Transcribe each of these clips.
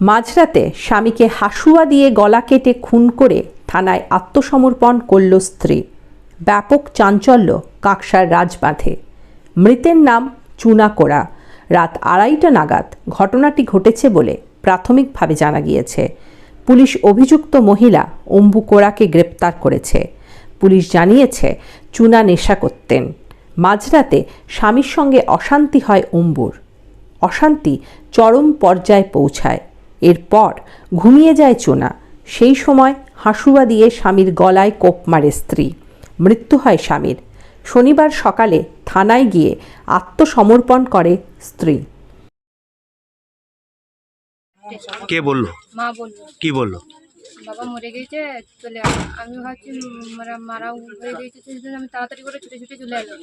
মাঝরাতে স্বামীকে হাসুয়া দিয়ে গলা কেটে খুন করে থানায় আত্মসমর্পণ করল স্ত্রী। ব্যাপক চাঞ্চল্য কাকসার রাজবাঁধে। মৃতের নাম চুনা কোড়া। রাত আড়াইটা নাগাদ ঘটনাটি ঘটেছে বলে প্রাথমিকভাবে জানা গিয়েছে। পুলিশ অভিযুক্ত মহিলা অম্বু কোড়াকে গ্রেপ্তার করেছে। পুলিশ জানিয়েছে, চুনা নেশা করতেন। মাঝরাতে স্বামীর সঙ্গে অশান্তি হয় অম্বুর। অশান্তি চরম পর্যায়ে পৌঁছায়। এরপর ঘুমিয়ে যায় চুনা। সেই সময় হাসুয়া দিয়ে স্বামীর গলায় কোপ মারে স্ত্রী। মৃত্যু হয় স্বামীর। শনিবার সকালে থানায় গিয়ে আত্মসমর্পণ করে স্ত্রী। কে বলল? মা বলল। কি বলল? বাবা মরে গেছে চলে আয় আমি ভাবছি মারা মারা হয়ে গেছে সেই জন্য আমি তাড়াতাড়ি করে ছুটে ছুটে চলে এলাম।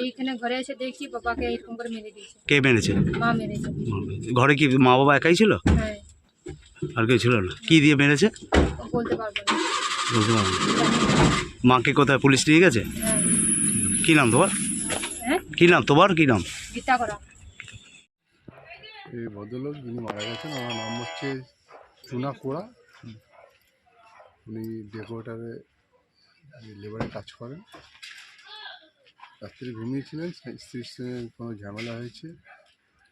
এইখানে ঘরে এসে দেখছি বাবাকে এরকম করে মেরে দিয়েছে। কে মেরেছে? মা মেরেছে। ঘরে কি মা বাবা একাই ছিল? হ্যাঁ। আর কেউ ছিল না। কি দিয়ে মেরেছে? বলতে পারব না। বলতে পারব না। মাকে কোথায় পুলিশ নিয়ে গেছে? হ্যাঁ। কি নাম তোমার? হ্যাঁ? কি নাম তোমার? কি নাম? এই ভদ্রলোক যিনি মারা গেছেন ওনার নাম হচ্ছে চুনা কোড়া। উনি ডেকোরেটারে লেবারে কাজ করেন। রাত্রে ঘুমিয়েছিলেন স্ত্রীর সঙ্গে কোনো ঝামেলা হয়েছে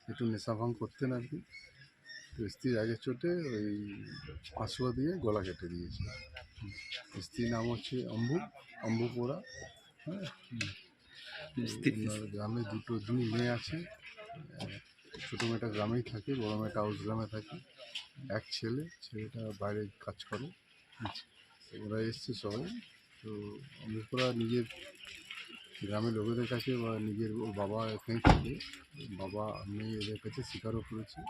একটু নেশা ভাঙ করতেন আর কি। স্ত্রীর আগের চোটে ওই হাঁসুয়া দিয়ে গলা কেটে দিয়েছে। স্ত্রীর নাম হচ্ছে অম্বু অম্বু পোড়া। হ্যাঁ? গ্রামে দুটো দুই মেয়ে আছে। ছোটো মেয়েটা গ্রামেই থাকে বড় মেয়েটা হাউস গ্রামে থাকে। এক ছেলে ছেলেটা বাইরে কাজ করে। ওরা এসছে সবাই। তো অমৃতরা নিজের গ্রামের লোকেদের কাছে বা নিজের বাবা এখানে থাকে। বাবা আমি এদের কাছে স্বীকারও করেছে।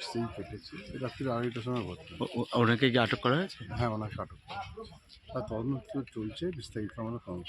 সেই কেটেছে। রাত্রি আড়াইটার সময় ঘটনা ওনাকে কি আটক করা হয়েছে? হ্যাঁ ওনাকে আটক করা হয়েছে। তার তদন্ত চলছে বিস্তারিত আমরা করব।